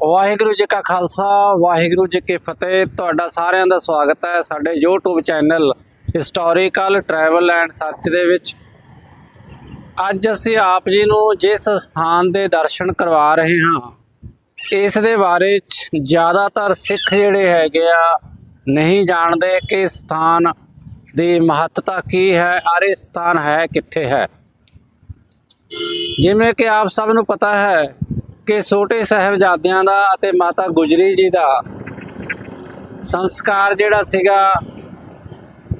ਵਾਹਿਗੁਰੂ ਜੀ ਕਾ ਖਾਲਸਾ, ਵਾਹਿਗੁਰੂ ਜੀ ਕੀ ਫਤਿਹ। ਤੁਹਾਡਾ ਸਾਰਿਆਂ ਦਾ ਸਵਾਗਤ ਹੈ ਸਾਡੇ YouTube channel historical travel and search ਦੇ ਵਿੱਚ। ਅੱਜ ਅਸੀਂ ਆਪ ਜੀ ਨੂੰ ਜਿਸ ਸਥਾਨ ਦੇ ਦਰਸ਼ਨ ਕਰਵਾ ਰਹੇ ਹਾਂ, ਇਸ ਦੇ ਬਾਰੇ ਚ ਜ਼ਿਆਦਾਤਰ ਸਿੱਖ ਜਿਹੜੇ ਹੈਗੇ ਆ, ਨਹੀਂ ਜਾਣਦੇ ਕਿ ਸਥਾਨ ਦੀ ਮਹੱਤਤਾ ਕੀ ਹੈ, ਔਰ ਇਹ ਸਥਾਨ ਹੈ ਕਿੱਥੇ ਹੈ। ਜਿਵੇਂ ਕਿ ਆਪ ਸਭ ਨੂੰ ਪਤਾ ਹੈ ਕਿ ਛੋਟੇ ਸਾਹਿਬਜ਼ਾਦਿਆਂ ਦਾ ਅਤੇ ਮਾਤਾ ਗੁਜਰੀ ਜੀ ਦਾ ਸੰਸਕਾਰ ਜਿਹੜਾ ਸੀਗਾ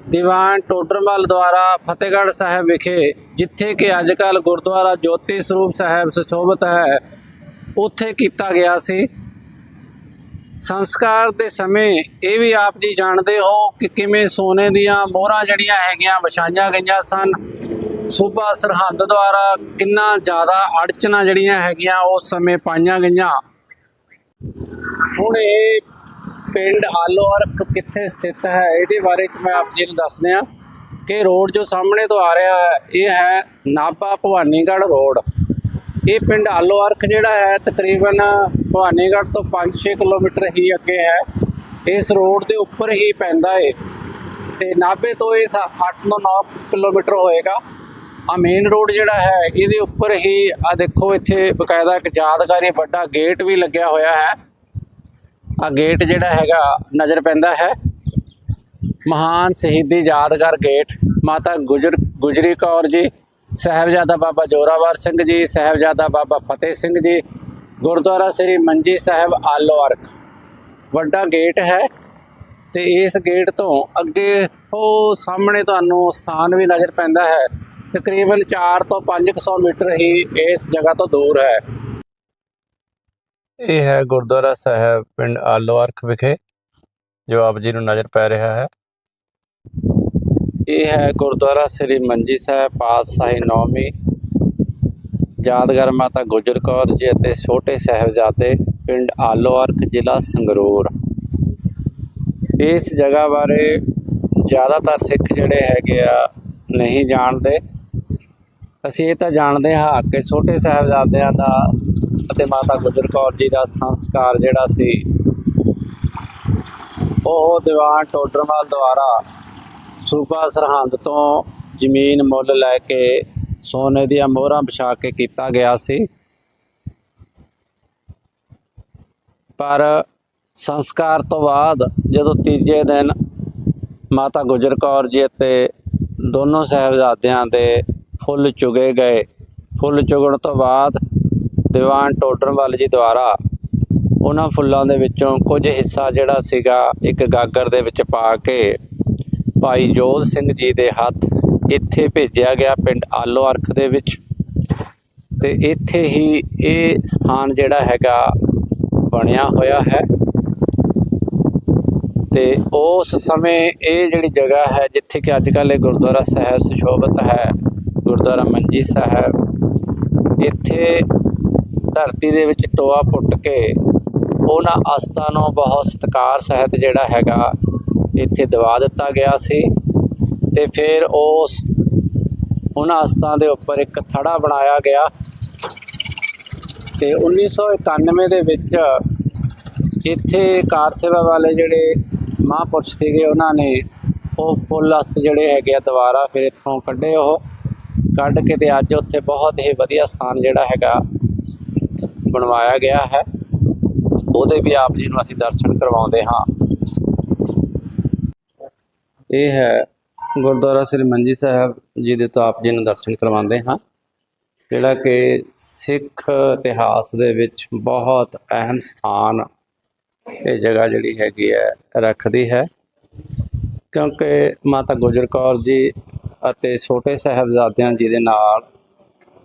ਦੀਵਾਨ ਟੋਡਰਮਲ ਦੁਆਰਾ ਫਤਿਹਗੜ੍ਹ ਸਾਹਿਬ ਵਿਖੇ, ਜਿੱਥੇ ਕਿ ਅੱਜ ਕੱਲ ਗੁਰਦੁਆਰਾ ਜੋਤੀ ਸਰੂਪ ਸਾਹਿਬ ਸੁਸ਼ੋਭਿਤ ਹੈ, ਉੱਥੇ ਕੀਤਾ ਗਿਆ ਸੀ। ਸੰਸਕਾਰ ਦੇ ਸਮੇਂ ਇਹ ਵੀ ਆਪ ਜੀ ਜਾਣਦੇ ਹੋ ਕਿ ਕਿਵੇਂ ਸੋਨੇ ਦੀਆਂ ਮੋਹਰਾਂ ਜਿਹੜੀਆਂ ਹੈਗੀਆਂ, ਵਿਛਾਈਆਂ ਗਈਆਂ ਸਨ। ਸੂਬਾ ਸਰਹੰਦ ਦੁਆਰਾ ਕਿੰਨਾ ਜ਼ਿਆਦਾ ਅੜਚਣਾ ਜਿਹੜੀਆਂ ਹੈਗੀਆਂ ਉਸ ਸਮੇਂ ਪਾਈਆਂ ਗਈਆਂ। ਹੁਣ ਇਹ ਪਿੰਡ ਆਲੋਹਰਕ ਕਿੱਥੇ ਸਥਿਤ ਹੈ, ਇਹਦੇ ਬਾਰੇ ਮੈਂ ਆਪ ਜੀ ਨੂੰ ਦੱਸ ਦਿਆਂ ਕਿ ਰੋਡ ਜੋ ਸਾਹਮਣੇ ਤੋਂ ਆ ਰਿਹਾ ਹੈ, ਇਹ ਹੈ ਨਾਭਾ ਭਵਾਨੀਗੜ੍ਹ ਰੋਡ। ਇਹ ਪਿੰਡ ਆਲੋਹਰਕ ਜਿਹੜਾ ਹੈ, ਤਕਰੀਬਨ ਭਵਾਨੀਗੜ੍ਹ ਤੋਂ 5-6 ਕਿਲੋਮੀਟਰ ਹੀ ਅੱਗੇ ਹੈ। ਇਸ ਰੋਡ ਦੇ ਉੱਪਰ ਹੀ ਪੈਂਦਾ ਏ। ਤੇ ਨਾਭੇ ਤੋਂ ਇਹ 8 ਤੋਂ 9 ਕਿਲੋਮੀਟਰ ਹੋਏਗਾ। ਆ ਮੇਨ ਰੋਡ ਜਿਹੜਾ ਹੈ, ਇਹਦੇ ਉੱਪਰ ਹੀ ਆ ਦੇਖੋ ਇੱਥੇ ਬਕਾਇਦਾ ਇੱਕ ਯਾਦਗਾਰੀ ਵੱਡਾ ਗੇਟ ਵੀ ਲੱਗਿਆ ਹੋਇਆ ਹੈ। ਆ ਗੇਟ ਜਿਹੜਾ ਹੈਗਾ, ਨਜ਼ਰ ਪੈਂਦਾ ਹੈ। ਮਹਾਨ ਸ਼ਹੀਦੀ ਯਾਦਗਾਰ ਗੇਟ ਮਾਤਾ ਗੁਜਰ, ਗੁਜਰੀ ਕੌਰ ਜੀ, ਸਾਹਿਬਜ਼ਾਦਾ ਬਾਬਾ ਜੋਰਾਵਰ ਸਿੰਘ ਜੀ, ਸਾਹਿਬਜ਼ਾਦਾ ਬਾਬਾ ਫਤਿਹ ਸਿੰਘ ਜੀ ਗੁਰਦੁਆਰਾ ਸ੍ਰੀ ਮੰਜੀ ਸਾਹਿਬ ਆਲੋ ਅਰਕ। ਵੱਡਾ ਗੇਟ ਹੈ ਤੇ ਇਸ ਗੇਟ ਤੋਂ ਅੱਗੇ ਉਹ ਸਾਹਮਣੇ ਤੁਹਾਨੂੰ ਸਥਾਨ ਵੀ ਨਜ਼ਰ ਪੈਂਦਾ ਹੈ। ਤਕਰੀਬਨ 4 ਤੋਂ 500 ਮੀਟਰ ਹੀ ਇਸ ਜਗ੍ਹਾ ਤੋਂ ਦੂਰ ਹੈ। ਇਹ ਹੈ ਗੁਰਦੁਆਰਾ ਸਾਹਿਬ ਪਿੰਡ ਆਲੋ ਅਰਕ ਵਿਖੇ ਜੋ ਆਪ ਜੀ ਨੂੰ ਨਜ਼ਰ ਪੈ ਰਿਹਾ ਹੈ। ਇਹ ਹੈ ਗੁਰਦੁਆਰਾ ਸ੍ਰੀ ਮੰਜੀ ਸਾਹਿਬ ਪਾਤਸ਼ਾਹੀ ਨੌਵੀਂ ਯਾਦਗਾਰ ਮਾਤਾ ਗੁਜਰ ਕੌਰ ਜੀ ਅਤੇ ਛੋਟੇ ਸਾਹਿਬਜ਼ਾਦੇ ਪਿੰਡ ਆਲੋ ਅਰਕ, ਜ਼ਿਲ੍ਹਾ ਸੰਗਰੂਰ। ਇਸ ਜਗ੍ਹਾ ਬਾਰੇ ਜ਼ਿਆਦਾਤਰ ਸਿੱਖ ਜਿਹੜੇ ਹੈਗੇ ਆ ਨਹੀਂ ਜਾਣਦੇ। ਅਸੀਂ ਇਹ ਤਾਂ ਜਾਣਦੇ ਹਾਂ ਕਿ ਛੋਟੇ ਸਾਹਿਬਜ਼ਾਦਿਆਂ ਦਾ ਅਤੇ ਮਾਤਾ ਗੁਜਰ ਕੌਰ ਜੀ ਦਾ ਸੰਸਕਾਰ ਜਿਹੜਾ ਸੀ, ਉਹ ਦੀਵਾਨ ਟੋਡਰਮਲ ਦੁਆਰਾ ਸੂਬਾ ਸਰਹੰਦ ਤੋਂ ਜ਼ਮੀਨ ਮੁੱਲ ਲੈ ਕੇ ਸੋਨੇ ਦੀਆਂ ਮੋਹਰਾਂ ਵਿਛਾ ਕੇ ਕੀਤਾ ਗਿਆ ਸੀ। ਪਰ ਸੰਸਕਾਰ ਤੋਂ ਬਾਅਦ ਜਦੋਂ ਤੀਜੇ ਦਿਨ ਮਾਤਾ ਗੁਜਰ ਕੌਰ ਜੀ ਅਤੇ ਦੋਨੋਂ ਸਾਹਿਬਜ਼ਾਦਿਆਂ ਦੇ ਫੁੱਲ ਚੁਗੇ ਗਏ। ਫੁੱਲ ਚੁਗਣ ਤੋਂ ਬਾਅਦ ਦੀਵਾਨ ਟੋਡਰਮਲ ਜੀ ਦੁਆਰਾ ਉਹਨਾਂ ਫੁੱਲਾਂ ਦੇ ਵਿੱਚੋਂ ਕੁਝ ਹਿੱਸਾ ਜਿਹੜਾ ਸੀਗਾ ਇੱਕ ਗਾਗਰ ਦੇ ਵਿੱਚ ਪਾ ਕੇ ਭਾਈ ਜੋਧ ਸਿੰਘ ਜੀ ਦੇ ਹੱਥ ਇੱਥੇ ਭੇਜਿਆ ਗਿਆ ਪਿੰਡ ਆਲੋ ਅਰਖ ਦੇ ਵਿੱਚ। ਤੇ ਇੱਥੇ ਹੀ ਇਹ ਸਥਾਨ ਜਿਹੜਾ ਹੈਗਾ ਬਣਿਆ ਹੋਇਆ ਹੈ। ਤੇ ਉਸ ਸਮੇਂ ਇਹ ਜਿਹੜੀ ਜਗ੍ਹਾ ਹੈ, ਜਿੱਥੇ ਕਿ ਅੱਜ ਕੱਲ੍ਹ ਇਹ ਗੁਰਦੁਆਰਾ ਸਾਹਿਬ ਸੁਸ਼ੋਭਿਤ ਹੈ, ਗੁਰਦੁਆਰਾ ਮੰਜੀ ਸਾਹਿਬ, ਇੱਥੇ ਧਰਤੀ ਦੇ ਵਿੱਚ ਟੋਆ ਫੁੱਟ ਕੇ ਉਹਨਾਂ ਅਸਥਾਂ ਨੂੰ ਬਹੁਤ ਸਤਿਕਾਰ ਸਹਿਤ ਜਿਹੜਾ ਹੈਗਾ ਇੱਥੇ ਦਵਾ ਦਿੱਤਾ ਗਿਆ ਸੀ। ਤੇ ਫਿਰ ਉਸ ਉਹਨਾਂ ਅਸਥਾਂ ਦੇ ਉੱਪਰ ਇੱਕ ਥੜਾ ਬਣਾਇਆ ਗਿਆ ਤੇ 1991 ਦੇ ਵਿੱਚ ਇੱਥੇ ਕਾਰ ਸੇਵਾ ਵਾਲੇ ਜਿਹੜੇ ਮਹਾਂਪੁਰਸ਼ ਸੀਗੇ, ਉਹਨਾਂ ਨੇ ਉਹ ਫੁੱਲ ਅਸਤ ਜਿਹੜੇ ਹੈਗੇ ਆ ਦੁਬਾਰਾ ਫਿਰ ਇੱਥੋਂ ਕੱਢੇ ਉਹ, ਕੱਢ ਕੇ ਤੇ ਅੱਜ ਉੱਥੇ ਬਹੁਤ ਹੀ ਵਧੀਆ ਸਥਾਨ ਜਿਹੜਾ ਹੈਗਾ ਬਣਵਾਇਆ ਗਿਆ ਹੈ। ਉਹਦੇ ਵੀ ਆਪ ਜੀ ਨੂੰ ਅਸੀਂ ਦਰਸ਼ਨ ਕਰਵਾਉਂਦੇ ਹਾਂ। ਇਹ ਹੈ ਗੁਰਦੁਆਰਾ ਸ੍ਰੀ ਮੰਜੀ ਸਾਹਿਬ ਜੀ ਦੇ ਤੋਂ ਆਪ ਜੀ ਨੂੰ ਦਰਸ਼ਨ ਕਰਵਾਉਂਦੇ ਹਾਂ। ਜਿਹੜਾ ਕਿ ਸਿੱਖ ਇਤਿਹਾਸ ਦੇ ਵਿੱਚ ਬਹੁਤ ਅਹਿਮ ਸਥਾਨ ਇਹ ਜਗ੍ਹਾ ਜਿਹੜੀ ਹੈਗੀ ਹੈ, ਰੱਖਦੀ ਹੈ। ਕਿਉਂਕਿ ਮਾਤਾ ਗੁਜਰ ਕੌਰ ਜੀ ਅਤੇ ਛੋਟੇ ਸਾਹਿਬਜ਼ਾਦਿਆਂ ਜੀ ਦੇ ਨਾਲ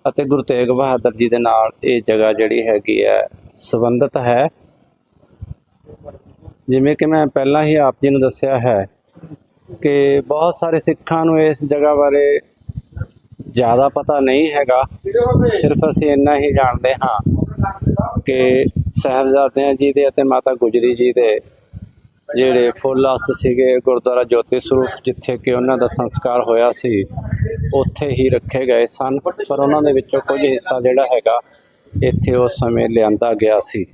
ਅਤੇ ਗੁਰੂ ਤੇਗ ਬਹਾਦਰ ਜੀ ਦੇ ਨਾਲ ਇਹ ਜਗ੍ਹਾ ਜਿਹੜੀ ਹੈਗੀ ਹੈ, ਸੰਬੰਧਿਤ ਹੈ। ਜਿਵੇਂ ਕਿ ਮੈਂ ਪਹਿਲਾਂ ਹੀ ਆਪ ਜੀ ਨੂੰ ਦੱਸਿਆ ਹੈ ਕਿ ਬਹੁਤ ਸਾਰੇ ਸਿੱਖਾਂ ਨੂੰ ਇਸ ਜਗ੍ਹਾ ਬਾਰੇ ਜ਼ਿਆਦਾ ਪਤਾ ਨਹੀਂ ਹੈਗਾ। ਸਿਰਫ ਅਸੀਂ ਇੰਨਾ ਹੀ ਜਾਣਦੇ ਹਾਂ ਕਿ ਸਾਹਿਬਜ਼ਾਦਿਆਂ ਜੀ ਦੇ ਅਤੇ ਮਾਤਾ ਗੁਜਰੀ ਜੀ ਦੇ ਜਿਹੜੇ ਫੁੱਲ ਅਸਤ ਸੀਗੇ ਗੁਰਦੁਆਰਾ ਜੋਤੀ ਸਰੂਪ ਜਿੱਥੇ ਕਿ ਉਹਨਾਂ ਦਾ ਸੰਸਕਾਰ ਹੋਇਆ ਸੀ, ਉੱਥੇ ਹੀ ਰੱਖੇ ਗਏ ਸਨ। ਪਰ ਉਹਨਾਂ ਦੇ ਵਿੱਚੋਂ ਕੁਝ ਹਿੱਸਾ ਜਿਹੜਾ ਹੈਗਾ, ਇੱਥੇ ਉਸ ਸਮੇਂ ਲਿਆਂਦਾ ਗਿਆ ਸੀ।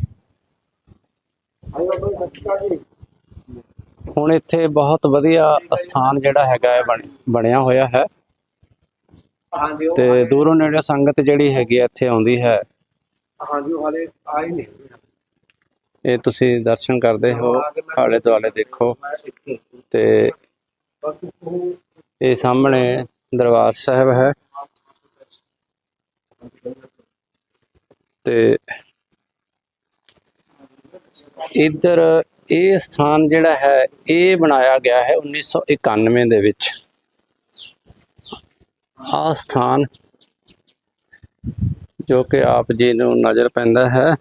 ਹੁਣ ਇੱਥੇ ਬਹੁਤ ਵਧੀਆ ਸਥਾਨ ਜਿਹੜਾ ਹੈਗਾ ਹੈ ਬਣ- ਬਣਿਆ ਹੋਇਆ ਹੈ। ਤੇ ਦੂਰੋਂ ਨੇੜੇ ਸੰਗਤ ਜਿਹੜੀ ਹੈਗੀ ਹੈ ਇੱਥੇ ਆਉਂਦੀ ਹੈ। ਹਾਂਜੀ ਹਾਲੇ ਆਏ ਨਹੀਂ। ਇਹ ਤੁਸੀਂ ਦਰਸ਼ਨ ਕਰਦੇ ਹੋ ਆਲੇ ਦੁਆਲੇ ਦੇਖੋ। ਤੇ ਇਹ ਸਾਹਮਣੇ ਦਰਬਾਰ ਸਾਹਿਬ ਹੈ। ਤੇ ਇੱਧਰ ਇਹ ਸਥਾਨ ਜਿਹੜਾ ਹੈ, ਇਹ ਬਣਾਇਆ ਗਿਆ ਹੈ 1991 ਦੇ ਵਿੱਚ। ਆਹ ਸਥਾਨ ਜੋ ਕਿ ਆਪ ਜੀ ਨੂੰ ਨਜ਼ਰ ਪੈਂਦਾ ਹੈ।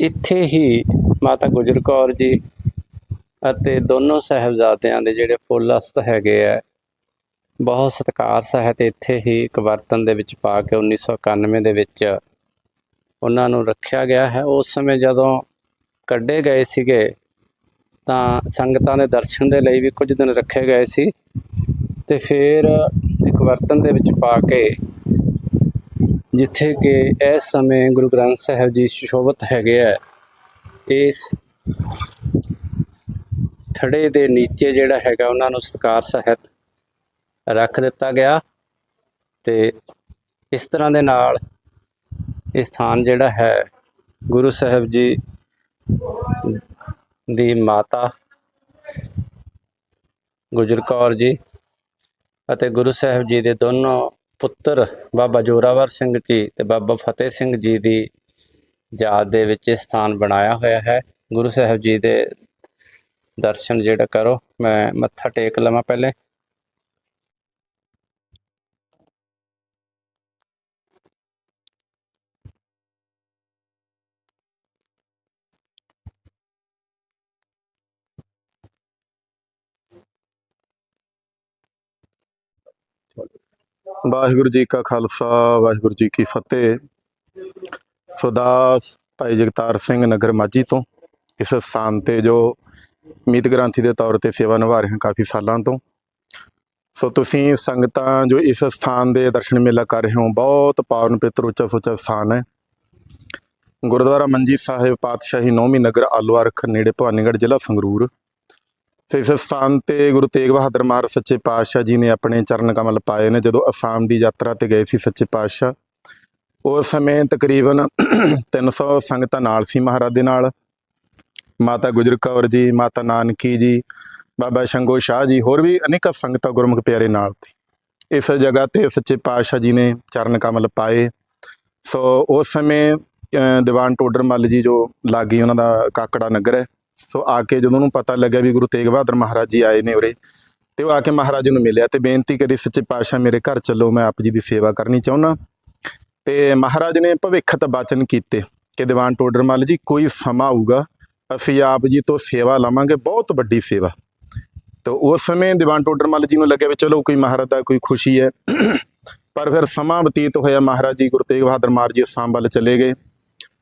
ਇੱਥੇ ਹੀ ਮਾਤਾ ਗੁਜਰ ਕੌਰ ਜੀ ਅਤੇ ਦੋਨੋਂ ਸਾਹਿਬਜ਼ਾਦਿਆਂ ਦੇ ਜਿਹੜੇ ਫੁੱਲ ਅਸਤ ਹੈਗੇ ਆ, ਬਹੁਤ ਸਤਿਕਾਰ ਸਹਿਤ ਇੱਥੇ ਹੀ ਇੱਕ ਬਰਤਨ ਦੇ ਵਿੱਚ ਪਾ ਕੇ 1991 ਦੇ ਵਿੱਚ ਉਹਨਾਂ ਨੂੰ ਰੱਖਿਆ ਗਿਆ ਹੈ। ਉਸ ਸਮੇਂ ਜਦੋਂ ਕੱਢੇ ਗਏ ਸੀਗੇ, ਤਾਂ ਸੰਗਤਾਂ ਦੇ ਦਰਸ਼ਨ ਦੇ ਲਈ ਵੀ ਕੁਝ ਦਿਨ ਰੱਖੇ ਗਏ ਸੀ ਤੇ ਫਿਰ ਇੱਕ ਬਰਤਨ ਦੇ ਵਿੱਚ ਪਾ ਕੇ ਜਿੱਥੇ ਕਿ ਇਸ ਸਮੇਂ ਗੁਰੂ ਗ੍ਰੰਥ ਸਾਹਿਬ ਜੀ ਸੁਸ਼ੋਭਿਤ ਹੈਗੇ ਆ, ਇਸ ਥੜੇ ਦੇ ਨੀਚੇ ਜਿਹੜਾ ਹੈਗਾ ਉਹਨਾਂ ਨੂੰ ਸਤਕਾਰ ਸਹਿਤ ਰੱਖ ਦਿੱਤਾ ਗਿਆ ਤੇ ਇਸ ਤਰ੍ਹਾਂ ਦੇ ਨਾਲ ਇਹ ਸਥਾਨ ਜਿਹੜਾ ਹੈ ਗੁਰੂ ਸਾਹਿਬ ਜੀ ਦੀ ਮਾਤਾ ਗੁਜਰ ਕੌਰ ਜੀ ਅਤੇ ਗੁਰੂ ਸਾਹਿਬ ਜੀ ਦੇ ਦੋਨੋਂ ਪੁੱਤਰ ਬਾਬਾ ਜੋਰਾਵਰ ਸਿੰਘ ਜੀ ਤੇ ਬਾਬਾ ਫਤਿਹ ਸਿੰਘ ਜੀ ਦੀ ਯਾਦ ਦੇ ਵਿੱਚ ਇਹ ਸਥਾਨ ਬਣਾਇਆ ਹੋਇਆ ਹੈ। ਗੁਰੂ ਸਾਹਿਬ ਜੀ ਦੇ ਦਰਸ਼ਨ ਜਿਹੜਾ ਕਰੋ, ਮੈਂ ਮੱਥਾ ਟੇਕ ਲਵਾਂ ਪਹਿਲੇ। ਵਾਹਿਗੁਰੂ ਜੀ ਕਾ ਖਾਲਸਾ, ਵਾਹਿਗੁਰੂ ਜੀ ਕੀ ਫਤਿਹ। ਸੁਦਾਸ ਭਾਈ ਜਗਤਾਰ ਸਿੰਘ ਨਗਰ ਮਾਝੀ ਤੋਂ, ਇਸ ਸਥਾਨ ਤੇ ਜੋ ਮੀਤ ਗ੍ਰੰਥੀ ਦੇ ਤੌਰ ਤੇ ਸੇਵਾ ਨਿਭਾ ਰਹੇ ਹਾਂ ਕਾਫੀ ਸਾਲਾਂ ਤੋਂ। ਸੋ ਤੁਸੀਂ ਸੰਗਤਾਂ ਜੋ ਇਸ ਸਥਾਨ ਦੇ ਦਰਸ਼ਨ ਮੇਲਾ ਕਰ ਰਹੇ ਹੋ, ਬਹੁਤ ਪਾਵਨ ਪਵਿੱਤਰ ਉੱਚਾ ਸੁੱਚਾ ਸਥਾਨ ਹੈ। ਗੁਰਦੁਆਰਾ ਮੰਜੀ ਸਾਹਿਬ ਪਾਤਸ਼ਾਹੀ ਨੌਵੀਂ ਨਗਰ ਆਲਵਾਰਖ ਨੇੜੇ ਭਵਾਨੀਗੜ੍ਹ ਜ਼ਿਲ੍ਹਾ ਸੰਗਰੂਰ। ਤੇ ਇਸ ਸਥਾਨ ਤੇ ਗੁਰੂ ਤੇਗ ਬਹਾਦਰ ਮਹਾਰਾਜ ਸੱਚੇ ਪਾਤਸ਼ਾਹ ਜੀ ਨੇ ਆਪਣੇ ਚਰਨ ਕਮਲ ਪਾਏ ਨੇ, ਜਦੋਂ ਅਸਾਮ ਦੀ ਯਾਤਰਾ ਤੇ ਗਏ ਸੀ ਸੱਚੇ ਪਾਤਸ਼ਾਹ। ਉਸ ਸਮੇਂ ਤਕਰੀਬਨ 300 ਸੰਗਤਾਂ ਨਾਲ ਸੀ ਮਹਾਰਾਜ ਦੇ ਨਾਲ। ਮਾਤਾ ਗੁਜਰ ਕੌਰ ਜੀ, ਮਾਤਾ ਨਾਨਕੀ ਜੀ, ਬਾਬਾ ਸ਼ੰਗੋ ਸ਼ਾਹ ਜੀ, ਹੋਰ ਵੀ ਅਨੇਕਾਂ ਸੰਗਤਾਂ ਗੁਰਮੁਖ ਪਿਆਰੇ ਨਾਲ ਸੀ। ਇਸ ਜਗ੍ਹਾ ਤੇ ਸੱਚੇ ਪਾਤਸ਼ਾਹ ਜੀ ਨੇ ਚਰਨ ਕਮਲ ਪਾਏ। ਸੋ ਉਸ ਸਮੇਂ ਦੀਵਾਨ ਟੋਡਰ ਮੱਲ ਜੀ ਜੋ ਲਾਗੀ ਉਹਨਾਂ ਦਾ ਕਾਕੜਾ ਨਗਰ ਹੈ ਸੋ ਆ ਕੇ ਜਦੋਂ ਉਹਨੂੰ ਪਤਾ ਲੱਗਿਆ ਵੀ ਗੁਰੂ ਤੇਗ ਬਹਾਦਰ ਮਹਾਰਾਜ ਜੀ ਆਏ ਨੇ ਉਰੇ, ਤੇ ਉਹ ਆ ਕੇ ਮਹਾਰਾਜ ਜੀ ਨੂੰ ਮਿਲਿਆ ਤੇ ਬੇਨਤੀ ਕਰੀ ਸੱਚੇ ਪਾਤਸ਼ਾਹ ਮੇਰੇ ਘਰ ਚੱਲੋ, ਮੈਂ ਆਪ ਜੀ ਦੀ ਸੇਵਾ ਕਰਨੀ ਚਾਹੁੰਦਾ ਤੇ ਮਹਾਰਾਜ ਨੇ ਭਵਿੱਖਤ ਬਚਨ ਕੀਤੇ ਕਿ ਦੀਵਾਨ ਟੋਡਰਮਲ ਜੀ, ਕੋਈ ਸਮਾਂ ਆਊਗਾ, ਅਸੀਂ ਆਪ ਜੀ ਤੋਂ ਸੇਵਾ ਲਵਾਂਗੇ, ਬਹੁਤ ਵੱਡੀ ਸੇਵਾ। ਤਾਂ ਉਸ ਸਮੇਂ ਦੀਵਾਨ ਟੋਡਰਮਲ ਜੀ ਨੂੰ ਲੱਗਿਆ ਵੀ ਚਲੋ ਕੋਈ ਮਹਾਰਾਜ ਦਾ ਕੋਈ ਖੁਸ਼ੀ ਹੈ। ਪਰ ਫਿਰ ਸਮਾਂ ਬਤੀਤ ਹੋਇਆ, ਮਹਾਰਾਜ ਜੀ ਗੁਰੂ ਤੇਗ ਬਹਾਦਰ ਮਹਾਰਾਜ ਜੀ ਅਸਾਮ ਵੱਲ ਚਲੇ ਗਏ।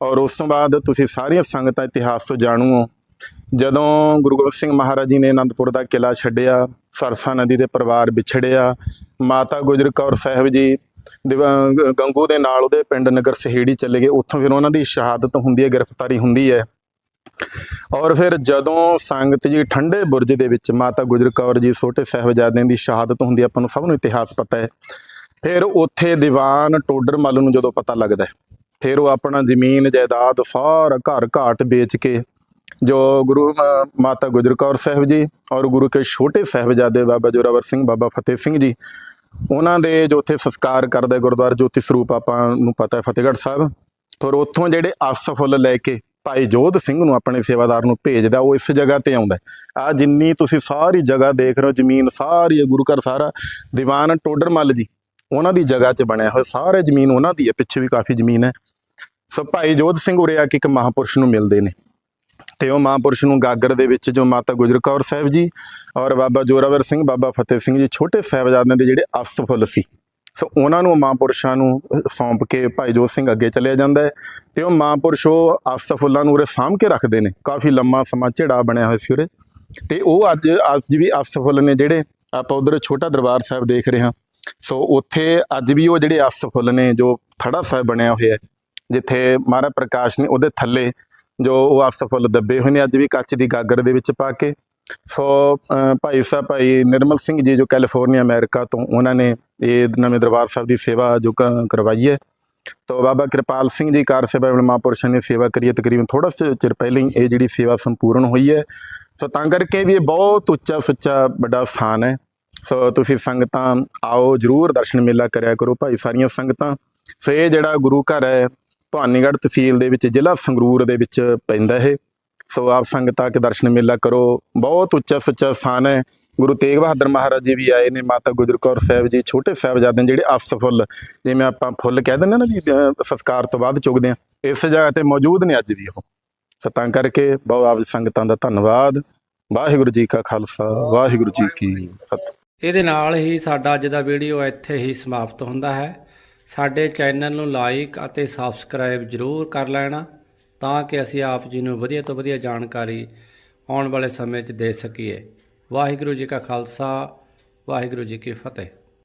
ਔਰ ਉਸ ਤੋਂ ਬਾਅਦ ਤੁਸੀਂ ਸਾਰੀਆਂ ਸੰਗਤਾਂ ਇਤਿਹਾਸ ਤੋਂ ਜਾਣੂ ਹੋ। ਜਦੋਂ ਗੁਰੂ ਗੋਬਿੰਦ ਸਿੰਘ ਮਹਾਰਾਜ ਜੀ ਨੇ ਅਨੰਦਪੁਰ ਦਾ ਕਿਲਾ ਛੱਡਿਆ, ਸਰਸਾ ਨਦੀ ਦੇ ਪਰਿਵਾਰ ਵਿਛੜਿਆ, ਮਾਤਾ ਗੁਜਰ ਕੌਰ ਸਾਹਿਬ ਜੀ ਦਿਵਾ- ਗੰਗੂ ਦੇ ਨਾਲ ਉਹਦੇ ਪਿੰਡ ਨਗਰ ਸਹੇੜੀ ਚਲੇ ਗਏ। ਉੱਥੋਂ ਫਿਰ ਉਹਨਾਂ ਦੀ ਸ਼ਹਾਦਤ ਹੁੰਦੀ ਹੈ, ਗ੍ਰਿਫਤਾਰੀ ਹੁੰਦੀ ਹੈ। ਔਰ ਫਿਰ ਜਦੋਂ ਸੰਗਤ ਜੀ ਠੰਡੇ ਬੁਰਜ ਦੇ ਵਿੱਚ ਮਾਤਾ ਗੁਜਰ ਕੌਰ ਜੀ ਛੋਟੇ ਸਾਹਿਬਜ਼ਾਦਿਆਂ ਦੀ ਸ਼ਹਾਦਤ ਹੁੰਦੀ ਹੈ, ਆਪਾਂ ਨੂੰ ਸਭ ਨੂੰ ਇਤਿਹਾਸ ਪਤਾ ਹੈ, ਫਿਰ ਉੱਥੇ ਦੀਵਾਨ ਟੋਡਰ ਮੱਲ ਨੂੰ ਜਦੋਂ ਪਤਾ ਲੱਗਦਾ ਫਿਰ ਉਹ ਆਪਣਾ ਜ਼ਮੀਨ, ਜਾਇਦਾਦ ਸਾਰਾ ਘਰ ਘਾਟ ਵੇਚ ਕੇ ਜੋ ਗੁਰੂ ਅ, ਮਾਤਾ ਗੁਜਰ ਕੌਰ ਸਾਹਿਬ ਜੀ ਔਰ ਗੁਰੂ ਕੇ ਛੋਟੇ ਸਾਹਿਬਜ਼ਾਦੇ ਬਾਬਾ ਜੋਰਾਵਰ ਸਿੰਘ ਬਾਬਾ ਫਤਿਹ ਸਿੰਘ ਜੀ ਉਹਨਾਂ ਦੇ ਜੋ ਉੱਥੇ ਸੰਸਕਾਰ ਕਰਦੇ ਗੁਰਦੁਆਰਾ ਜੋਤੀ ਸਰੂਪ ਆਪਾਂ ਨੂੰ ਪਤਾ ਹੈ ਫਤਿਹਗੜ੍ਹ ਸਾਹਿਬ ਫਿਰ ਉੱਥੋਂ ਜਿਹੜੇ ਅਸ ਫੁੱਲ ਲੈ ਕੇ ਭਾਈ ਜੋਧ ਸਿੰਘ ਨੂੰ ਆਪਣੇ ਸੇਵਾਦਾਰ ਨੂੰ ਭੇਜਦਾ ਉਹ ਇਸ ਜਗ੍ਹਾ ਤੇ ਆਉਂਦਾ ਆ ਜਿੰਨੀ ਤੁਸੀਂ ਸਾਰੀ ਜਗ੍ਹਾ ਦੇਖ ਰਹੇ ਹੋ ਜ਼ਮੀਨ ਸਾਰੀ ਗੁਰੂ ਘਰ ਸਾਰਾ ਦੀਵਾਨ ਟੋਡਰਮੱਲ ਜੀ ਉਹਨਾਂ ਦੀ ਜਗ੍ਹਾ 'ਚ ਬਣਿਆ ਹੋਇਆ ਸਾਰੇ ਜ਼ਮੀਨ ਉਹਨਾਂ ਦੀ ਹੈ ਪਿੱਛੇ ਵੀ ਕਾਫੀ ਜ਼ਮੀਨ ਹੈ। ਸੋ ਭਾਈ ਜੋਧ ਸਿੰਘ ਉਰੇ ਆ ਕੇ ਇੱਕ ਮਹਾਪੁਰਸ਼ ਨੂੰ ਮਿਲਦੇ ਨੇ। ਤੇ ਉਹ ਮਹਾਪੁਰਸ਼ ਨੂੰ ਗਾਗਰ ਦੇ ਵਿੱਚ ਜੋ ਮਾਤਾ ਗੁਜਰ ਕੌਰ ਸਾਹਿਬ ਜੀ ਔਰ ਬਾਬਾ ਜੋਰਾਵਰ ਸਿੰਘ, ਬਾਬਾ ਫਤਿਹ ਸਿੰਘ ਜੀ ਛੋਟੇ ਸਾਹਿਬਜ਼ਾਦਿਆਂ ਦੇ ਜਿਹੜੇ ਅਸਤ ਫੁੱਲ ਸੀ। ਸੋ ਉਹਨਾਂ ਨੂੰ ਮਹਾਂਪੁਰਸ਼ਾਂ ਨੂੰ ਸੌਂਪ ਕੇ ਭਾਈ ਜੋਤ ਸਿੰਘ ਅੱਗੇ ਚਲਿਆ ਜਾਂਦਾ ਹੈ ਤੇ ਉਹ ਮਹਾਂਪੁਰਸ਼ ਉਹ ਅਸਤ ਫੁੱਲਾਂ ਨੂੰ ਉਰੇ ਸਾਂਭ ਕੇ ਰੱਖਦੇ ਨੇ। ਕਾਫੀ ਲੰਮਾ ਸਮਾਂ ਝੜਾ ਬਣਿਆ ਹੋਇਆ ਸੀ ਉਰੇ। ਤੇ ਉਹ ਅੱਜ ਅੱਜ ਵੀ ਅਸਤ ਫੁੱਲ ਨੇ ਜਿਹੜੇ ਆਪਾਂ ਉਧਰ ਛੋਟਾ ਦਰਬਾਰ ਸਾਹਿਬ ਦੇਖ ਰਹੇ ਹਾਂ। ਸੋ ਉੱਥੇ ਅੱਜ ਵੀ ਉਹ ਜਿਹੜੇ ਅਸਤ ਫੁੱਲ ਨੇ ਜੋ ਥੜਾ ਸਾਹਿਬ ਬਣਿਆ ਹੋਇਆ ਜਿੱਥੇ ਮਹਾਰਾਜ ਪ੍ਰਕਾਸ਼ ਨੇ ਉਹਦੇ ਥੱਲੇ ਜੋ ਉਹ ਅਸਫਲ ਦੱਬੇ ਹੋਏ ਨੇ, ਅੱਜ ਵੀ ਕੱਚ ਦੀ ਗਾਗਰ ਦੇ ਵਿੱਚ ਪਾ ਕੇ। ਸੋ ਭਾਈ ਸਾਹਿਬ, ਭਾਈ ਨਿਰਮਲ ਸਿੰਘ ਜੀ ਜੋ ਕੈਲੀਫੋਰਨੀਆ, ਅਮਰੀਕਾ ਤੋਂ, ਉਹਨਾਂ ਨੇ ਇਹ ਨਵੇਂ ਦਰਬਾਰ ਸਾਹਿਬ ਦੀ ਸੇਵਾ ਜੋ ਕ- ਕਰਵਾਈ ਹੈ। ਤੋ, ਬਾਬਾ ਕਿਰਪਾਲ ਸਿੰਘ ਜੀ, ਕਾਰ ਸੇਵਾ ਵਾਲੇ ਮਹਾਂਪੁਰਸ਼ਾਂ ਨੇ ਸੇਵਾ ਕਰੀ ਹੈ, ਤਕਰੀਬਨ ਥੋੜਾ ਚਿਰ ਪਹਿਲਾਂ ਹੀ ਇਹ ਜਿਹੜੀ ਸੇਵਾ ਸੰਪੂਰਨ ਹੋਈ ਹੈ। ਸੋ, ਤਾਂ ਕਰਕੇ ਵੀ ਇਹ ਬਹੁਤ ਉੱਚਾ ਸੁੱਚਾ ਵੱਡਾ ਸਥਾਨ ਹੈ। ਸੋ, ਤੁਸੀਂ ਸੰਗਤਾਂ ਆਓ, ਜਰੂਰ ਦਰਸ਼ਨ ਮੇਲਾ ਕਰਿਆ ਕਰੋ, ਭਾਈ, ਸਾਰੀਆਂ ਸੰਗਤਾਂ। ਸੋ, ਇਹ ਜਿਹੜਾ ਗੁਰੂ ਘਰ ਹੈ ਭਾਨੀਗੜ੍ਹ ਤਹਿਸੀਲ ਦੇ ਵਿੱਚ ਜ਼ਿਲ੍ਹਾ ਸੰਗਰੂਰ ਦੇ ਵਿੱਚ ਪੈਂਦਾ ਹੈ ਸੋ ਆਪ ਸੰਗਤਾਂ ਕੇ ਦਰਸ਼ਨ ਮੇਲਾ ਕਰੋ। ਬਹੁਤ ਉੱਚਾ ਸੁੱਚਾ ਸਥਾਨ ਹੈ। ਗੁਰੂ ਤੇਗ ਬਹਾਦਰ ਮਹਾਰਾਜ ਜੀ ਵੀ ਆਏ ਨੇ ਮਾਤਾ ਗੁਜਰ ਕੌਰ ਸਾਹਿਬ ਜੀ ਛੋਟੇ ਸਾਹਿਬਜ਼ਾਦੇ ਨੇ ਜਿਹੜੇ ਅਸਫੁੱਲ ਜਿਵੇਂ ਆਪਾਂ ਫੁੱਲ ਕਹਿ ਦਿੰਦੇ ਨਾ ਵੀ ਅਹ, ਸੰਸਕਾਰ ਤੋਂ ਬਾਅਦ ਚੁਗਦੇ ਆ ਇਸ ਜਗ੍ਹਾ ਤੇ ਮੌਜੂਦ ਨੇ ਅੱਜ ਵੀ ਉਹ। ਸਤਾਂ ਕਰਕੇ ਬਹੁਤ ਆਪ ਸੰਗਤਾਂ ਦਾ ਧੰਨਵਾਦ। ਵਾਹਿਗੁਰੂ ਜੀ ਕਾ ਖਾਲਸਾ ਵਾਹਿਗੁਰੂ ਜੀ ਕੀ ਫਤਿਹ। ਇਹਦੇ ਨਾਲ ਹੀ ਸਾਡਾ ਅੱਜ ਦਾ ਵੀਡੀਓ ਇੱਥੇ ਹੀ ਸਮਾਪਤ ਹੁੰਦਾ ਹੈ। ਸਾਡੇ ਚੈਨਲ ਨੂੰ ਲਾਈਕ ਅਤੇ ਸਬਸਕ੍ਰਾਈਬ ਜ਼ਰੂਰ ਕਰ ਲੈਣਾ ਤਾਂ ਕਿ ਅਸੀਂ ਆਪ ਜੀ ਨੂੰ ਵਧੀਆ ਤੋਂ ਵਧੀਆ ਜਾਣਕਾਰੀ ਆਉਣ ਵਾਲੇ ਸਮੇਂ 'ਚ ਦੇ ਸਕੀਏ। ਵਾਹਿਗੁਰੂ ਜੀ ਕਾ ਖਾਲਸਾ, ਵਾਹਿਗੁਰੂ ਜੀ ਕੀ ਫਤਿਹ।